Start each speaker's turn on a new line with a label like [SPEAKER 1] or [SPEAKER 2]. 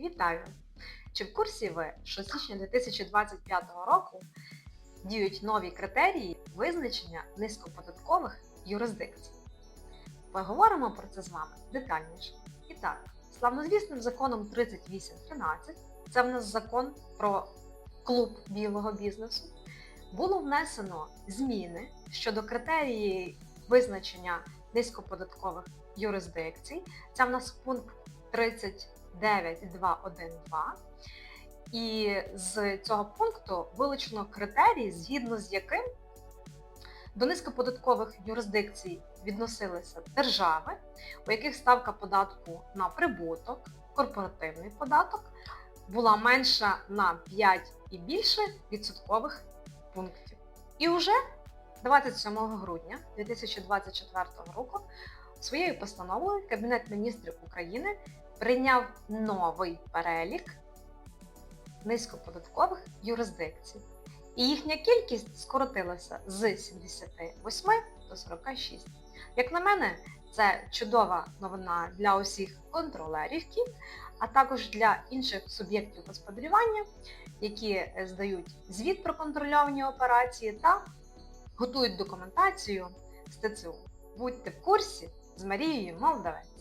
[SPEAKER 1] Вітаю! Чи в курсі ви, що з січня 2025 року діють нові критерії визначення низькоподаткових юрисдикцій? Поговоримо про це з вами детальніше. І так, славнозвісним законом 3813, це в нас закон про клуб білого бізнесу, було внесено зміни щодо критерії визначення низькоподаткових юрисдикцій. Це в нас пункт 39.2.1.2. І з цього пункту вилучено критерії, згідно з яким до низькоподаткових юрисдикцій відносилися держави, у яких ставка податку на прибуток, корпоративний податок була менша на 5 і більше відсоткових пунктів. І вже 27 грудня 2024 року своєю постановою Кабінет міністрів України прийняв новий перелік низькоподаткових юрисдикцій. І їхня кількість скоротилася з 78 до 46. Як на мене, це чудова новина для усіх контролерів а також для інших суб'єктів господарювання, які здають звіт про контрольовані операції та готують документацію з ТЦУ. Будьте в курсі з Марією Молдавець.